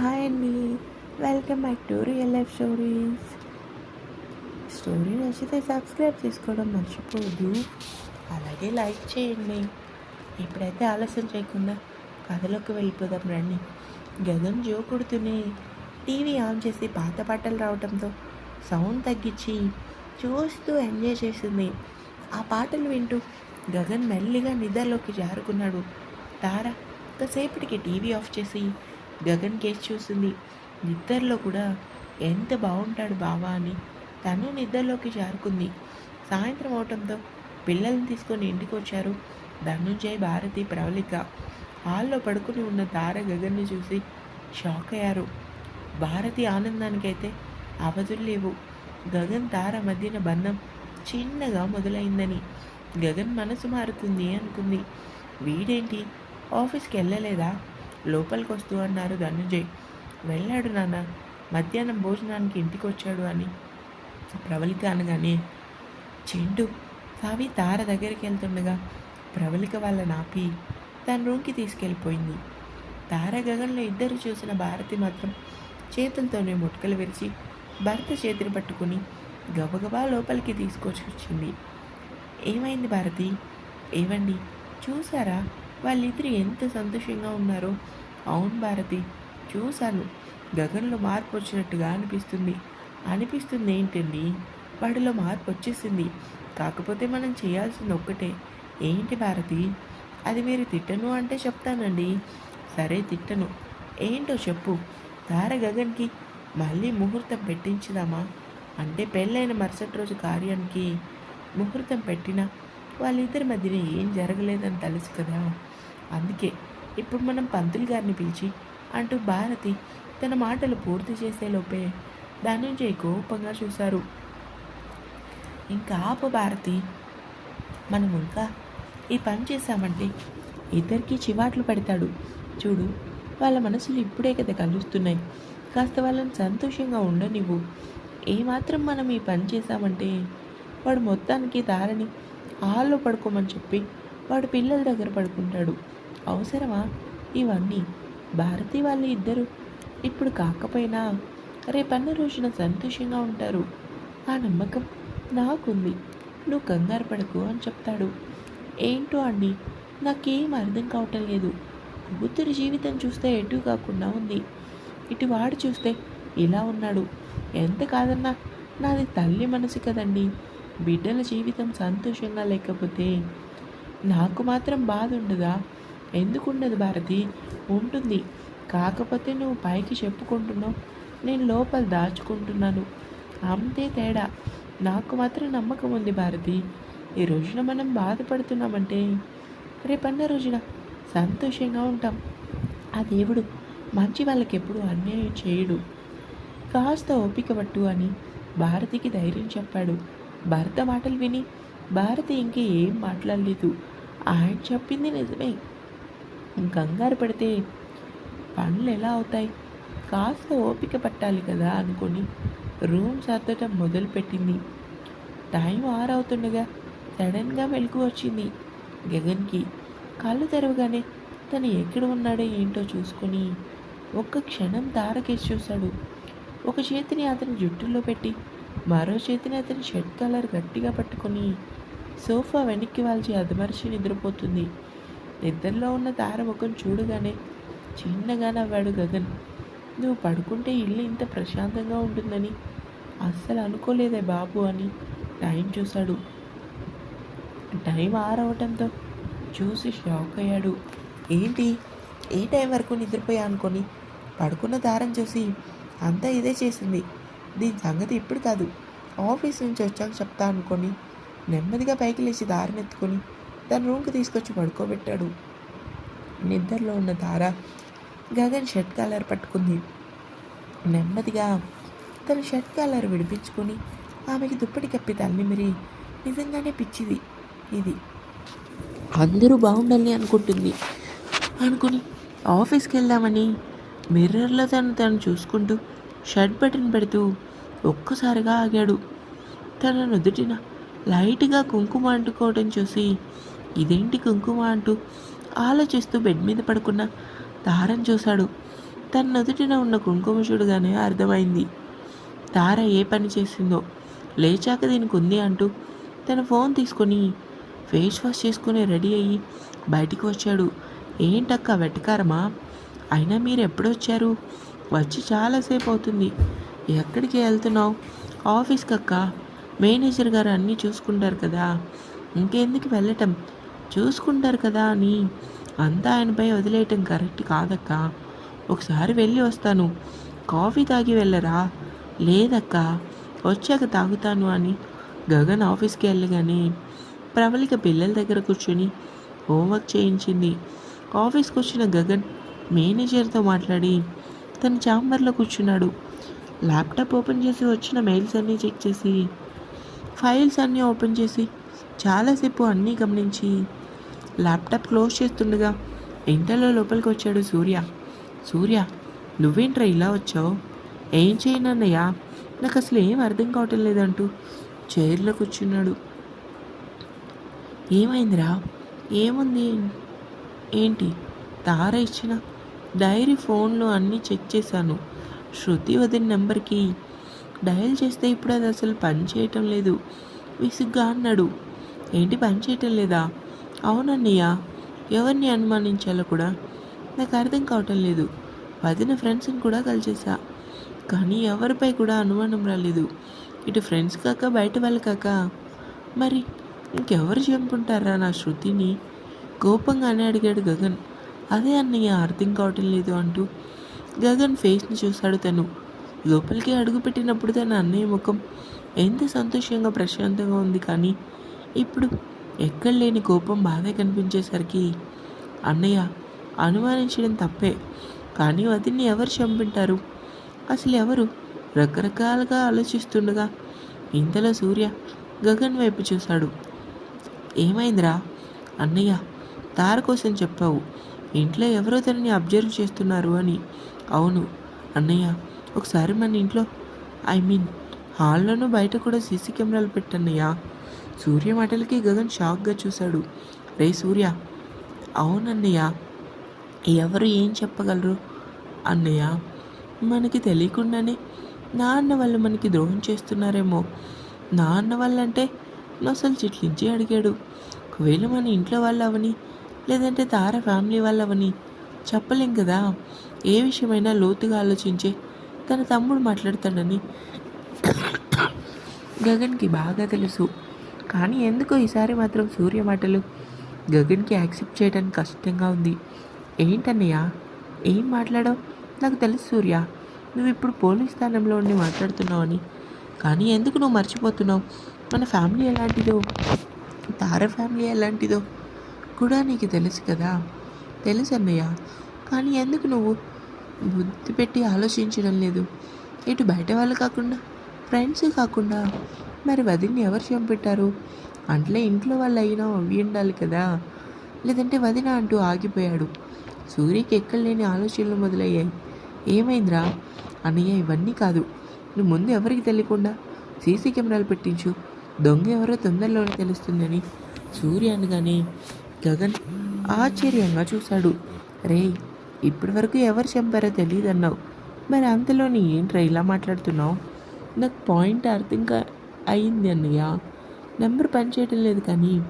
Hi అండి. Welcome back to real life stories. Story నచ్చితే subscribe చేసుకోవడం మర్చిపోదు అలాగే లైక్ చేయండి. ఇప్పుడైతే ఆలస్యం చేయకుండా కథలోకి వెళ్ళిపోదాం రండి. గగన్ జో కొడుతూనే టీవీ ఆన్ చేసి పాత పాటలు రావడంతో సౌండ్ తగ్గించి చూస్తూ ఎంజాయ్ చేసింది. ఆ పాటలు వింటూ గగన్ మెల్లిగా నిద్రలోకి జారుకున్నాడు. తార కాసేపటికి టీవీ ఆఫ్ చేసి గగన్ కేసు చూసింది. నిద్రలో కూడా ఎంత బాగుంటాడు బావా అని తను నిద్రలోకి జారుకుంది. సాయంత్రం అవటంతో పిల్లల్ని తీసుకొని ఇంటికి వచ్చారు ధనుంజయ్ భారతి ప్రవళిక. హాల్లో పడుకుని ఉన్న తార గగన్ని చూసి షాక్ అయ్యారు. భారతి ఆనందానికైతే అవధులు లేవు. గగన్ తార మధ్యన బంధం చిన్నగా మొదలైందని గగన్ మనసు మారుతుంది అనుకుంది. వీడేంటి? ఆఫీస్కి వెళ్ళలేదా? లోపలికి వస్తూ అన్నారు ధనుజయ్. వెళ్ళాడు నాన్న మధ్యాహ్నం భోజనానికి ఇంటికి వచ్చాడు అని. ప్రవళిక అనగానే చెండు సావి తార దగ్గరికి వెళ్తుండగా ప్రవళిక వాళ్ళ నాపి తన రూమ్కి తీసుకెళ్ళిపోయింది. తార గగన్లో ఇద్దరు చూసిన భారతి మాత్రం చేతులతోనే ముట్కలు విరిచి భర్త చేతిని పట్టుకుని గబగబా లోపలికి తీసుకొచ్చి వచ్చింది ఏమైంది భారతి? ఏవండి? చూసారా వాళ్ళిద్దరు ఎంత సంతోషంగా ఉన్నారో అవును భారతి చూశాను. గగన్లో మార్పు వచ్చినట్టుగా అనిపిస్తుంది. అనిపిస్తుంది ఏంటండి? వాడిలో మార్పు వచ్చేసింది కాకపోతే మనం చేయాల్సింది ఒక్కటే. ఏంటి భారతి? అది మీరు తిట్టను అంటే చెప్తానండి. సరే తిట్టను. ఏంటో చెప్పు. తార గగన్కి మళ్ళీ ముహూర్తం పెట్టించుదామా? అంటే పెళ్ళైన మరుసటి రోజు కార్యానికి ముహూర్తం పెట్టినా వాళ్ళిద్దరి మధ్యన ఏం జరగలేదని తెలుసు కదా? అందుకే ఇప్పుడు మనం పంతులు గారిని పిలిచి అంటూ భారతి తన మాటలు పూర్తి చేసేలోపే ధనుంజయ్ కోపంగా చూశారు. ఇంకా ఆపు భారతి మనం ఇంకా ఈ పని చేశామంటే ఇద్దరికి చివాట్లు పెడతాడు. చూడు వాళ్ళ మనసులు ఇప్పుడే కదా కలుస్తున్నాయి. కాస్త వాళ్ళని సంతోషంగా ఉండనివ్వు. ఏమాత్రం మనం ఈ పని చేశామంటే వాడు మొత్తానికి దారని హాల్లో పడుకోమని చెప్పి వాడు పిల్లల దగ్గర పడుకుంటాడు. అవసరమా? ఇవన్నీ. భారతి వాళ్ళు ఇద్దరు ఇప్పుడు కాకపోయినా రేపన్న రోజున సంతోషంగా ఉంటారు. ఆ నమ్మకం నాకుంది. నువ్వు కంగారు పడకు అని చెప్తాడు. ఏంటో అండి నాకేం అర్థం కావటం లేదు. కూతురి జీవితం చూస్తే ఎటు కాకుండా ఉంది. ఇటు వాడు చూస్తే ఇలా ఉన్నాడు. ఎంత కాదన్నా నాది తల్లి మనసు కదండి. బిడ్డల జీవితం సంతోషంగా లేకపోతే నాకు మాత్రం బాధ ఉండదా? ఎందుకు ఉండదు భారతి? ఉంటుంది. కాకపోతే నువ్వు పైకి చెప్పుకుంటున్నావు. నేను లోపల దాచుకుంటున్నాను. అంతే తేడా. నాకు మాత్రం నమ్మకం ఉంది భారతి. ఈ రోజున మనం బాధపడుతున్నామంటే? రేపన్న రోజున సంతోషంగా ఉంటాం. ఆ దేవుడు మంచి వాళ్ళకి ఎప్పుడు అన్యాయం చేయడు. కాస్త ఓపిక పట్టు అని భారతికి ధైర్యం చెప్పాడు. భర్త మాటలు విని భారతి ఇంకేం మాట్లాడలేదు. ఆయన చెప్పింది నిజమే. కంగారు పడితే పనులు ఎలా అవుతాయి? కాస్త ఓపిక పట్టాలి కదా అనుకొని రూమ్ సర్దటం మొదలుపెట్టింది. టైం ఆరవుతుండగా సడన్గా మెలకు వచ్చింది. గగన్కి కళ్ళు తెరవగానే తను ఎక్కడ ఉన్నాడో ఏంటో చూసుకొని ఒక్క క్షణం తారకేసి చూశాడు. ఒక చేతిని అతని జుట్టులో పెట్టి మరో చేతిని అతని షర్ట్ కలర్ గట్టిగా పట్టుకొని సోఫా వెనక్కి వాల్చి అదమర్చి నిద్రపోతుంది. నిద్రలో ఉన్న తార ముఖం చూడగానే చిన్నగా నవ్వాడు గగన్. నువ్వు పడుకుంటే ఇల్లు ఇంత ప్రశాంతంగా ఉంటుందని అస్సలు అనుకోలేదే బాబు అని టైం చూశాడు. టైం ఆరవటంతో చూసి షాక్ అయ్యాడు. ఏంటి? ఏ టైం వరకు నిద్రపోయా అనుకొని పడుకున్న దారం చూసి అంతా ఇదే చేసింది. దీని సంగతి ఇప్పుడు కాదు. ఆఫీస్ నుంచి వచ్చాక చెప్తా అనుకొని నెమ్మదిగా పైకి లేచి దారిని ఎత్తుకొని తన రూమ్కి తీసుకొచ్చి పడుకోబెట్టాడు. నిద్రలో ఉన్న తార గగన్ షర్ట్ కాలర్ పట్టుకుంది. నెమ్మదిగా తన షర్ట్ కాలర్ విడిపించుకొని ఆమెకి దుప్పటి కప్పి తల్లిమిరి నిజంగానే పిచ్చిది ఇది. అందరూ బాగుండాలి అనుకుంటుంది. అనుకుని ఆఫీస్కి వెళ్దామని మిర్రర్లో తను తను చూసుకుంటూ షర్ట్ బటన్ పెడుతూ ఒక్కసారిగా ఆగాడు. తన నుదుటిన లైట్గా కుంకుమ అంటుకోవడం చూసి ఇదేంటి కుంకుమ అంటూ ఆలోచిస్తూ బెడ్ మీద పడుకున్న తారం చూశాడు. తన నుదుటిన ఉన్న కుంకుమ చూడగానే అర్థమైంది. తార ఏ పని చేసిందో లేచాక దీనికి ఉంది అంటూ తన ఫోన్ తీసుకొని ఫేస్ వాష్ చేసుకుని రెడీ అయ్యి బయటికి వచ్చాడు. ఏంటక్క వెటకారమా? అయినా మీరు ఎప్పుడు వచ్చారు వచ్చి చాలాసేపు అవుతుంది ఎక్కడికి వెళ్తున్నావు? ఆఫీస్కి అక్క మేనేజర్ గారు అన్నీ చూసుకుంటారు కదా. ఇంకెందుకు వెళ్ళటం? చూసుకుంటారు కదా అని అంతా ఆయనపై వదిలేయటం కరెక్ట్ కాదక్క. ఒకసారి వెళ్ళి వస్తాను. కాఫీ తాగి వెళ్ళరా? లేదక్క. వచ్చాక తాగుతాను అని గగన్ ఆఫీస్కి వెళ్ళగానే ప్రవళిక పిల్లల దగ్గర కూర్చొని హోంవర్క్ చేయించింది. ఆఫీస్కి వచ్చిన గగన్ మేనేజర్తో మాట్లాడి తన ఛాంబర్లో కూర్చున్నాడు. ల్యాప్టాప్ ఓపెన్ చేసి వచ్చిన మెయిల్స్ అన్నీ చెక్ చేసి ఫైల్స్ అన్నీ ఓపెన్ చేసి చాలాసేపు అన్నీ గమనించి ల్యాప్టాప్ క్లోజ్ చేస్తుండగా ఇంటర్లో లోపలికి వచ్చాడు సూర్య. సూర్య నువ్వేంట్రా ఇలా వచ్చావు? ఏం చేయనన్నయ్యా నాకు అసలు ఏం అర్థం కావటం లేదంటూ చైర్లో కూర్చున్నాడు. ఏమైందిరా? ఏముంది? ఏంటి? తార ఇచ్చిన డైరీ ఫోన్లో అన్నీ చెక్ చేశాను. శృతి వదిన నెంబర్కి డయల్ చేస్తే ఇప్పుడు అది అసలు పని చేయటం లేదు. విసుగ్గా అన్నాడు. ఏంటి పని చేయటం లేదా? అవునన్నయ్య ఎవరిని అనుమానించాలో కూడా నాకు అర్థం కావటం లేదు. వదిన ఫ్రెండ్స్ని కూడా కలిసేసా. కానీ ఎవరిపై కూడా అనుమానం రాలేదు. ఇటు ఫ్రెండ్స్ కాక బయట వాళ్ళు కాక. మరి ఇంకెవరు చంపుంటారా నా శృతిని? కోపంగానే అడిగాడు గగన్. అదే అన్నయ్య అర్థం కావటం లేదు అంటూ. గగన్ ఫేస్ని చూశాడు తను. లోపలికి అడుగుపెట్టినప్పుడు తన అన్నయ్య ముఖం ఎంత సంతోషంగా ప్రశాంతంగా ఉంది కానీ ఇప్పుడు ఎక్కడ లేని కోపం బాధ కనిపించేసరికి అన్నయ్య అనుమానించడం తప్పే కానీ వదిన్ని ఎవరు చంపింటారు? అసలు ఎవరు? రకరకాలుగా ఆలోచిస్తుండగా ఇంతలో సూర్య గగన్ వైపు చూశాడు. ఏమైందిరా? అన్నయ్య తార కోసం చెప్పావు. ఇంట్లో ఎవరో తనని అబ్జర్వ్ చేస్తున్నారు అని. అవును. అన్నయ్య ఒకసారి మన ఇంట్లో ఐ మీన్ హాల్లోనూ బయట కూడా సీసీ కెమెరాలు పెట్టన్నయ్యా. సూర్య మాటలకి గగన్ షాక్గా చూశాడు. రే సూర్య అవునన్నయ్య ఎవరు ఏం చెప్పగలరు? అన్నయ్య మనకి తెలియకుండానే నాన్న వాళ్ళు మనకి ద్రోహం చేస్తున్నారేమో. నాన్న వాళ్ళంటే అసలు చిట్లించి అడిగాడు. ఒకవేళ మన ఇంట్లో వాళ్ళు అవని లేదంటే తార ఫ్యామిలీ వాళ్ళు అవని చెప్పలేం కదా? ఏ విషయమైనా లోతుగా ఆలోచించే తన తమ్ముడు మాట్లాడతాడని గగన్కి బాగా తెలుసు. కానీ ఎందుకో ఈసారి మాత్రం సూర్య మాటలు గగన్కి యాక్సెప్ట్ చేయడానికి కష్టంగా ఉంది. ఏంటన్నయ్య? ఏం మాట్లాడవు? నాకు తెలుసు సూర్య నువ్వు ఇప్పుడు పోలీస్ స్థానంలో ఉండి మాట్లాడుతున్నావు అని. కానీ ఎందుకు నువ్వు మర్చిపోతున్నావు? మన ఫ్యామిలీ ఎలాంటిదో? తార ఫ్యామిలీ ఎలాంటిదో కూడా నీకు తెలుసు కదా? తెలుసు అన్నయ్య. కానీ ఎందుకు నువ్వు బుద్ధి పెట్టి ఆలోచించడం లేదు? ఇటు బయట వాళ్ళు కాకుండా ఫ్రెండ్స్ కాకుండా. మరి వదిన్ని ఎవరు చంపెట్టారు అంటే ఇంట్లో వాళ్ళు అయినా అవి ఉండాలి కదా. లేదంటే వదిన అంటూ ఆగిపోయాడు. సూర్యకి ఎక్కడ లేని ఆలోచనలు మొదలయ్యాయి. ఏమైందిరా? అన్నయ్య ఇవన్నీ కాదు. నువ్వు ముందు ఎవరికి తెలియకుండా సీసీ కెమెరాలు పెట్టించు. దొంగ ఎవరో తొందరలోనే తెలుస్తుందని. సూర్య అనగానే గగన్ ఆశ్చర్యంగా చూశాడు. రే ఇప్పటి వరకు ఎవరు చంపారో తెలియదు అన్నావు మరి అంతలోని ఏంట్రా ఇలా మాట్లాడుతున్నావు? నాకు పాయింట్ అర్థం కా అయింది అన్నయ్య. నెంబర్ పనిచేయటం లేదు కానీ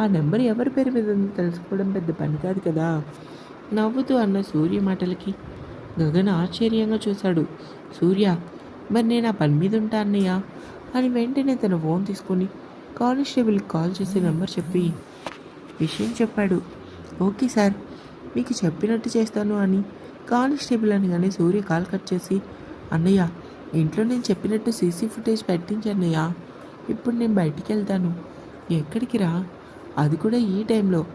ఆ నెంబర్ ఎవరి పేరు మీద ఉందో తెలుసుకోవడం పెద్ద పని కాదు కదా. నవ్వుతూ అన్న సూర్య మాటలకి గగన్ ఆశ్చర్యంగా చూశాడు. సూర్య మరి నేను ఆ పని మీద ఉంటా అన్నయ్య? అని వెంటనే తన ఫోన్ తీసుకొని కానిస్టేబుల్కి కాల్ చేసి నెంబర్ చెప్పి విషయం చెప్పాడు. ఓకే సార్ మీకు చెప్పినట్టు చేస్తాను అని కానిస్టేబుల్ అనగానే సూర్య కాల్ కట్ చేసి అన్నయ్య ఇంట్లో నేను చెప్పినట్టు సీసీ ఫుటేజ్ పెట్టించన్నయ్య ఇప్పుడు నేను బయటికి వెళ్తాను. ఎక్కడికి రా? అది కూడా ఈ టైంలో.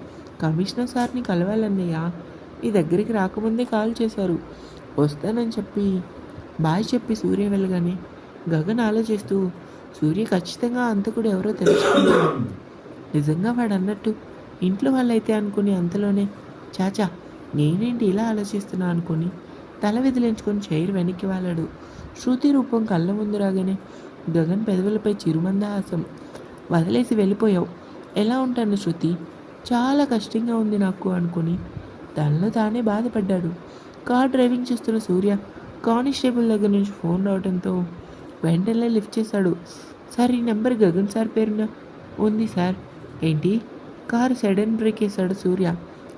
కమిషనర్ సార్ని కలవాలన్నయ్య నీ దగ్గరికి రాకముందే కాల్ చేశారు. వస్తానని చెప్పి. బాయ్ చెప్పి సూర్య వెళ్ళగానే. గగన్ ఆలోచిస్తూ సూర్య ఖచ్చితంగా అంతకుడు ఎవరో తెలుసుకున్నాడు నిజంగా వాడు అన్నట్టు ఇంట్లో వాళ్ళైతే అనుకుని అంతలోనే చాచా నేనేంటి ఇలా ఆలోచిస్తున్నా అనుకుని తల విదిలించుకొని చైర్ వెనక్కి వాలాడు. శృతి రూపం కళ్ళ ముందు రాగానే గగన్ పెదవులపై చిరుమందహాసం వదిలేసి వెళ్ళిపోయావు. ఎలా ఉంటాను శృతి? చాలా కష్టంగా ఉంది నాకు అనుకుని తనలో తానే బాధపడ్డాడు. కార్ డ్రైవింగ్ చేస్తున్న సూర్య కానిస్టేబుల్ దగ్గర నుంచి ఫోన్ రావడంతో వెంటనే లిఫ్ట్ చేశాడు. సార్ ఈ నెంబర్ గగన్ సార్ పేరున ఉంది సార్. ఏంటి? కారు సడన్ బ్రేక్ వేశాడు సూర్య.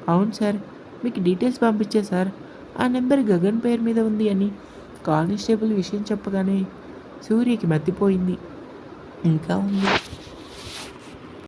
అవును సార్. మీకు డీటెయిల్స్ పంపించే సార్. ఆ నెంబర్ గగన్ పేరు మీద ఉంది అని. కానిస్టేబుల్ విషయం చెప్పగానే సూర్యకి మత్తిపోయింది. ఇంకా ఉంది.